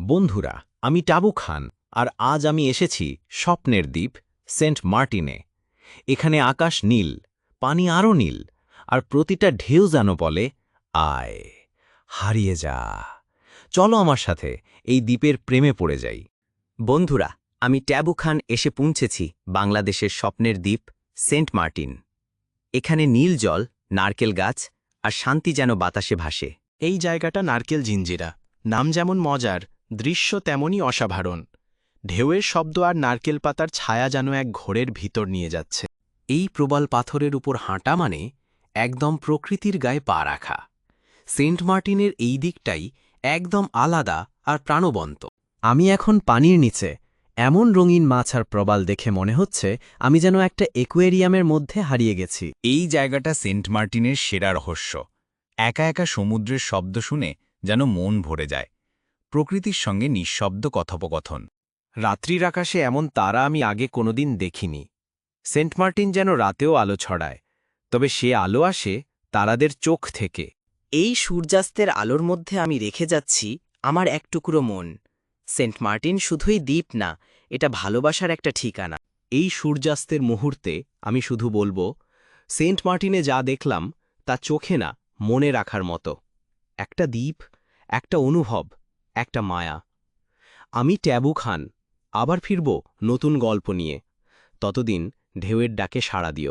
বন্ধুরা, আমি টাবু খান, আর আজ আমি এসেছি স্বপ্নের দ্বীপ, সেন্ট মার্টিনে। এখানে আকাশ নীল, পানি আরও নীল, আর প্রতিটা ঢেউ যেন বলে, আয়, হারিয়ে যা। চলো আমার সাথে এই দ্বীপের প্রেমে পড়ে যাই। বন্ধুরা, আমি ট্যাবু খান এসে পৌঁছেছি বাংলাদেশের স্বপ্নের দ্বীপ, সেন্ট মার্টিন। এখানে নীল জল, নারকেল গাছ, আর শান্তি যেন বাতাসে ভাসে। এই জায়গাটা নারকেল জিঞ্জিরা। নাম যেমন মজার দৃশ্য তেমনই অসাধারণ। ঢেউয়ের শব্দ আর নারকেল পাতার ছায়া যেন এক ঘোরের ভিতর নিয়ে যাচ্ছে। এই প্রবাল পাথরের উপর হাঁটা মানে একদম প্রকৃতির গায়ে পা রাখা। সেন্ট মার্টিনের এই দিকটাই একদম আলাদা আর প্রাণবন্ত। আমি এখন পানির নিচে, এমন রঙিন মাছ আর প্রবাল দেখে মনে হচ্ছে আমি যেন একটা একুয়েরিয়ামের মধ্যে হারিয়ে গেছি। এই জায়গাটা সেন্ট মার্টিনের সেরা রহস্য। একা একা সমুদ্রের শব্দ শুনে যেন মন ভরে যায়। প্রকৃতির সঙ্গে নিঃশব্দ কথোপকথন। রাত্রির আকাশে এমন তারা আমি আগে কোনোদিন দেখিনি। সেন্ট মার্টিন যেন রাতেও আলো ছড়ায় তবে সে আলো আসে তারাদের চোখ থেকে। এই সূর্যাস্তের আলোর মধ্যে আমি রেখে যাচ্ছি আমার এক টুকরো মন। সেন্ট মার্টিন শুধুই দ্বীপ না এটা ভালোবাসার একটা ঠিকানা। এই সূর্যাস্তের মুহূর্তে আমি শুধু বলব সেন্ট মার্টিনে যা দেখলাম তা চোখে না মনে রাখার মতো। একটা দ্বীপ একটা অনুভব। একটা মায়া। আমি ট্যাবু খান, আবার ফিরব নতুন গল্প নিয়ে। ততদিন ঢেউয়ের ডাকে সাড়া দিও।